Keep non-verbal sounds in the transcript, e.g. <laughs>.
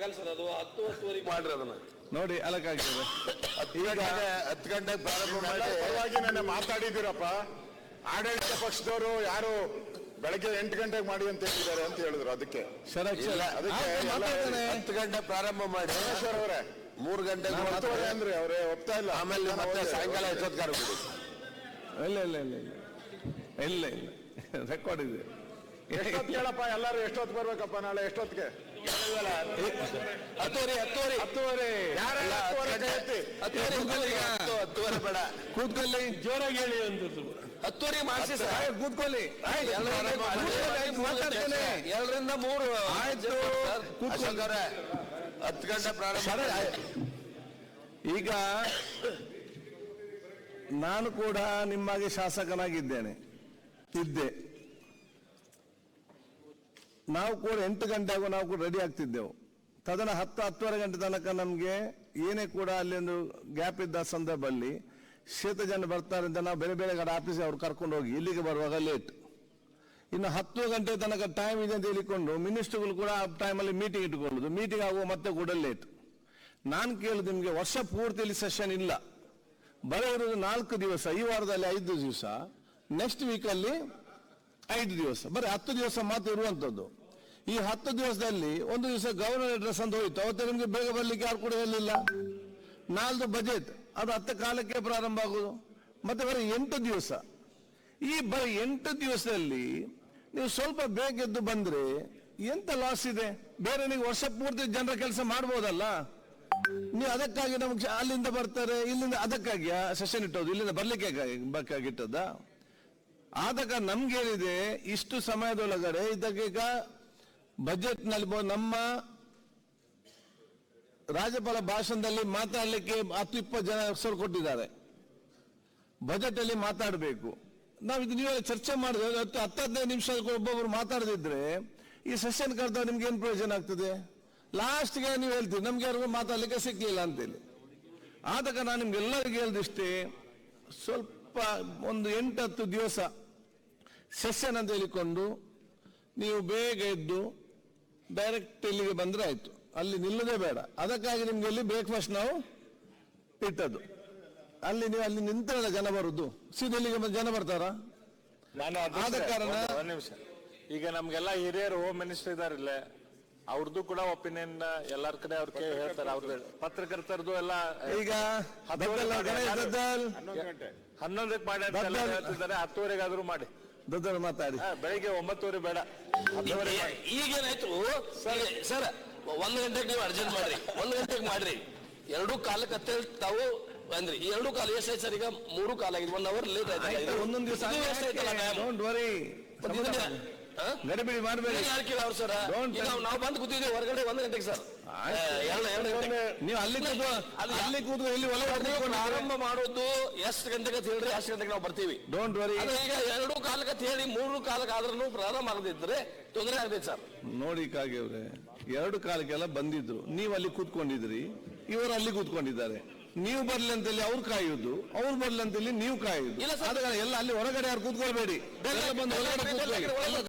ಆಗಲ್ಲ ಸರ್ ಅದು ಹತ್ತು ಹತ್ತುವರೆಗೆ ಮಾಡ್ರಿ ಅದನ್ನ. ನೋಡಿ ಅಲಕ್ಕಾಗ್ತದೆ ಹತ್ತು ಗಂಟೆಗೆ ಪ್ರಾರಂಭ ಮಾಡಿ ಪರವಾಗಿ ನೆನ್ನೆ ಮಾತಾಡಿದ್ದೀರಪ್ಪ. ಆಡಳಿತ ಪಕ್ಷದವರು ಯಾರು ಬೆಳಗ್ಗೆ ಎಂಟು ಗಂಟೆಗೆ ಮಾಡಿ ಅಂತ ಹೇಳಿದ್ದಾರೆ ಅಂತ ಹೇಳಿದ್ರು ಅದಕ್ಕೆ. ಅದಕ್ಕೆ. ಹತ್ತು ಗಂಟೆ ಪ್ರಾರಂಭ ಮಾಡಿ. ಸರ್ ಅವರೇ. ಮೂರು ಗಂಟೆ ಅಂದ್ರೆ ಅವರೇ ಒಪ್ತಾ ಇಲ್ಲ. ಆಮೇಲೆ ಮತ್ತೆ ಸಾಯಂಕಾಲ ಎಷ್ಟೊತ್ಗಾರ ಬಿಡಿ. ಇಲ್ಲ ಇಲ್ಲ ಇಲ್ಲ ಇಲ್ಲ. ಇಲ್ಲ ಇಲ್ಲ. <laughs> ರೆಕಾರ್ಡ್ ಇದೆ. ಎಷ್ಟೊತ್ತು ಕೇಳಪ್ಪ? ಎಲ್ಲರೂ ಎಷ್ಟೊತ್ತು ಬರ್ಬೇಕಪ್ಪ ನಾಳೆ? ಎಷ್ಟೊತ್ತಿಗೆ? ಹತ್ತುವರೆ ಹತ್ತುವರೆ. ಹತ್ತುವರೆ. ಹತ್ತುವರೆ ಬೇಡ. ಕೂತ್ಕೊಳ್ಳಿ. ಜೋರಾಗಿ ಹೇಳಿ ಒಂದು ಹತ್ತುವರೆ ಮಾಡಿಸಿ ಸರ್. ಆಯ್ತು, ಕೂತ್ಕೊಳ್ಳಿ. ಎರಡರಿಂದ ಮೂರು. ಆಯ್ತು. ಅವರೇ, ಹತ್ತು ಗಂಟೆ ಪ್ರಾರಂಭ ಈಗ ನಾನು ಕೂಡ ನಿಮ್ಮಾಗಿ ಶಾಸಕನಾಗಿದ್ದೇನೆ. ಇದ್ದೆ. ನಾವು ಕೂಡ ಎಂಟು ಗಂಟೆಗೂ ನಾವು ಕೂಡ ರೆಡಿ ಆಗ್ತಿದ್ದೆವು. ತದನ ಹತ್ತು, ಹತ್ತುವರೆ ಗಂಟೆ ತನಕ ನಮಗೆ ಏನೇ ಕೂಡ ಅಲ್ಲಿ ಒಂದು ಗ್ಯಾಪ್ ಇದ್ದ ಸಂದರ್ಭದಲ್ಲಿ ಶೀತ ಜನ ಬರ್ತಾರೆ ಅಂತ ನಾವು ಬೇರೆ ಬೇರೆ ಕಡೆ ಆಫೀಸಿಗೆ ಅವ್ರು ಕರ್ಕೊಂಡು ಹೋಗಿ ಇಲ್ಲಿಗೆ ಬರುವಾಗ ಲೇಟ್ ಇನ್ನು ಹತ್ತು ಗಂಟೆ ತನಕ ಟೈಮ್ ಇದೆ ಅಂತ ಹೇಳಿಕೊಂಡು ಮಿನಿಸ್ಟರ್ಗಳು ಕೂಡ ಆ ಟೈಮಲ್ಲಿ ಮೀಟಿಂಗ್ ಇಟ್ಕೊಳ್ಳೋದು ಮೀಟಿಂಗ್ ಆಗುವ ಮತ್ತೆ ಕೂಡ ಲೇಟ್ ನಾನು ಕೇಳೋದು ನಿಮಗೆ ವರ್ಷ ಪೂರ್ತಿಯಲ್ಲಿ ಸೆಷನ್ ಇಲ್ಲ. ಬರೀ ಇರೋದು ನಾಲ್ಕು ದಿವಸ, ಈ ವಾರದಲ್ಲಿ ಐದು ದಿವಸ ನೆಕ್ಸ್ಟ್ ವೀಕಲ್ಲಿ ಐದು ದಿವಸ. ಬರೀ ಹತ್ತು ದಿವಸ ಮಾತ್ರ ಇರುವಂಥದ್ದು ಈ ಹತ್ತು ದಿವಸದಲ್ಲಿ ಒಂದು ದಿವಸ ಗವರ್ನರ್ ಅಡ್ರೆಸ್ ಅಂತ ಹೋಯಿತು. ಅವತ್ತು ನಿಮಗೆ ಬೇಗ ಬರ್ಲಿಕ್ಕೆ ಯಾರು ಕೂಡ ಹೇಳಿಲ್ಲ ನಾಲ್ದು ಬಜೆಟ್ ಅದು ಹತ್ತು ಕಾಲಕ್ಕೆ ಪ್ರಾರಂಭ ಆಗುದು. ಮತ್ತೆ ಬರೀ ಎಂಟು ದಿವಸ. ಈ ಬರೀ ಎಂಟು ದಿವಸದಲ್ಲಿ ನೀವು ಸ್ವಲ್ಪ ಬೇಗ ಎದ್ದು ಬಂದ್ರೆ ಎಂತ ಲಾಸ್ ಇದೆ? ಬೇರೆ ನೀವು ವರ್ಷ ಪೂರ್ತಿ ಜನರ ಕೆಲಸ ಮಾಡ್ಬೋದಲ್ಲ? ನೀವು ಅದಕ್ಕಾಗಿ ನಮ್ಗೆ ಅಲ್ಲಿಂದ ಬರ್ತಾರೆ, ಇಲ್ಲಿಂದ ಅದಕ್ಕಾಗಿ ಸೆಷನ್ ಇಟ್ಟೋದು ಇಲ್ಲಿಂದ ಬರ್ಲಿಕ್ಕೆ ಬೇಕಾಗಿಟ್ಟದ ಆದಾಗ ನಮ್ಗೆ ಏನಿದೆ ಇಷ್ಟು ಸಮಯದೊಳಗಡೆ ಇದಕ್ಕೆ ಈಗ ಬಜೆಟ್ನಲ್ಲಿ ಬ- ನಮ್ಮ ರಾಜ್ಯಪಾಲ ಭಾಷಣದಲ್ಲಿ ಮಾತಾಡಲಿಕ್ಕೆ ಹತ್ತು ಇಪ್ಪತ್ತು ಜನ ಹೆಸರು ಕೊಟ್ಟಿದ್ದಾರೆ. ಬಜೆಟ್ ಅಲ್ಲಿ ಮಾತಾಡಬೇಕು. ನಾವು ಇದು ನೀವೆಲ್ಲ ಚರ್ಚೆ ಮಾಡಿದ್ರೆ ಹತ್ತು ಹದಿನೈದು ನಿಮಿಷ ಒಬ್ಬೊಬ್ಬರು ಮಾತಾಡದಿದ್ರೆ ಈ ಸೆಷನ್ ಕರೆದ ನಿಮ್ಗೆ ಏನು ಪ್ರಯೋಜನ ಆಗ್ತದೆ? ಲಾಸ್ಟ್ಗೆ ನೀವು ಹೇಳ್ತೀರಿ, ನಮ್ಗೆ ಯಾರಿಗೂ ಮಾತಾಡ್ಲಿಕ್ಕೆ ಸಿಕ್ಕಲಿಲ್ಲ ಅಂತೇಳಿ. ಆದ ನಾನು ನಿಮ್ಗೆಲ್ಲರಿಗೂ ಹೇಳ್ದಿಷ್ಟೇ ಸ್ವಲ್ಪ ಒಂದು ಎಂಟತ್ತು ದಿವಸ ಸೆಷನ್ ಅಂತ ಹೇಳಿಕೊಂಡು ನೀವು ಬೇಗ ಎದ್ದು ಡೈರೆಕ್ಟ್ ಇಲ್ಲಿಗೆ ಬಂದ್ರೆ ಆಯ್ತು. ಅಲ್ಲಿ ನಿಲ್ಲದೆ ಬೇಡ. ಅದಕ್ಕಾಗಿ ನಿಮ್ಗೆ ಇಲ್ಲಿ ಬ್ರೇಕ್ಫಾಸ್ಟ್ ನಾವು ಇಟ್ಟದ್ದು. ಅಲ್ಲಿ ನೀವು ಅಲ್ಲಿ ನಿಂತರಲ್ಲ ಜನ ಬರುದು. ಸೀದಾ ಇಲ್ಲಿಗೆ ಜನ ಬರ್ತಾರಾ? ನಾನು ಆದ ಕಾರಣ- ಒಂದ್ ನಿಮಿಷ. ಈಗ ನಮ್ಗೆಲ್ಲ ಹಿರಿಯರು ಹೋಮ್ ಮಿನಿಸ್ಟರ್ ಇದಾರೆ ಇಲ್ಲೇ. ಅವ್ರದ್ದು ಕೂಡ ಒಪಿನಿಯನ್ ಎಲ್ಲಾರ್ ಕಡೆ ಅವ್ರ ಕೈ ಹೇಳ್ತಾರೆ. ಅವ್ರದ್ದು ಪತ್ರಕರ್ತರದ್ದು ಎಲ್ಲ ಈಗ ಗಣೇಶ್ ದದ್ದಲ್ ಹನ್ನೊಂದಕ್ಕೆ ಮಾಡಿ ಅಂತ ಎಲ್ಲ ಹೇಳ್ತಿದ್ದಾರೆ. ಹತ್ತುವರೆಗಾದ್ರೂ ಮಾಡಿ. ದದ್ದಲ್ ಮಾತಾಡಿ. ಹಾ, ಬೆಳಿಗ್ಗೆ ಒಂಬತ್ತುವರೆ ಬೇಡ. ಈಗೇನಾಯ್ತು ಸರಿ. ಈಗೇನಾಯ್ತು ಸರ್ ಒಂದ್ ಗಂಟೆಗೆ ನೀವು ಅರ್ಜೆಂಟ್ ಮಾಡ್ರಿ. ಒಂದ್ ಗಂಟೆಗೆ ಮಾಡ್ರಿ. ಎರಡು ಕಾಲಕ್ಕೆ ಅಂತ ತಾವು ಅಂದ್ರಿ ಈ ಎರಡು ಕಾಲ ಎಷ್ಟಾಯ್ತು ಸರ್ ಈಗ? ಮೂರು ಕಾಲ ಆಗಿದೆ. ಒನ್ ಅವರ್ ಲೇಟ್ ಆಯ್ತು, ಆಯ್ತು ಒಂದೊಂದು ದಿವಸ ಡೋಂಟ್ ವರಿ ಗಡಿಬಿಡಿ ಮಾಡಬೇಡಿ. ಅವ್ರು ಸರ್? ನಾವು ಬಂದು ಕೂತಿದ್ದೀವಿ ಹೊರಗಡೆ ಒಂದ್ ಗಂಟೆಗೆ ಸರ್. ನೀವು ಅಲ್ಲಿ ಅಲ್ಲಿ ಕೂತು ಇಲ್ಲಿ ನೀವು ಪ್ರಾರಂಭ ಮಾಡೋದು ಎಷ್ಟು ಗಂಟೆಗೆ ಅಂತ ಹೇಳ್ರಿ ಅಷ್ಟು ಗಂಟೆಗೆ ನಾವು ಬರ್ತೀವಿ. ಡೋಂಟ್ ವರಿ ಈಗ ಎರಡು ಕಾಲಕ್ಕೆ ಅಂತ ಹೇಳಿ ಮೂರು ಕಾಲಕ್ಕೆ ಆದ್ರೂ ಪ್ರಾರಂಭ ಆಗದಿದ್ರೆ ತೊಂದರೆ ಆಗತೈತೆ ಸರ್. ನೋಡಿ ಕಾಗೆವ್ರೆ ಎರಡು ಕಾಲಕ್ಕೆಲ್ಲ ಬಂದಿದ್ರು. ನೀವು ಅಲ್ಲಿ ಕೂತ್ಕೊಂಡಿದ್ರಿ ಇವರು ಅಲ್ಲಿ ಕೂತ್ಕೊಂಡಿದ್ದಾರೆ. ನೀವು ಬರ್ಲಿ ಅಂತೇಳಿ ಅವ್ರು ಕಾಯುದು ಅವ್ರು ಬರ್ಲಿ ಅಂತೇಳಿ ನೀವು ಕಾಯುದು. ಎಲ್ಲ ಅಲ್ಲಿ ಹೊರಗಡೆ ಯಾರು ಕೂತ್ಕೊಳ್ಬೇಡಿ.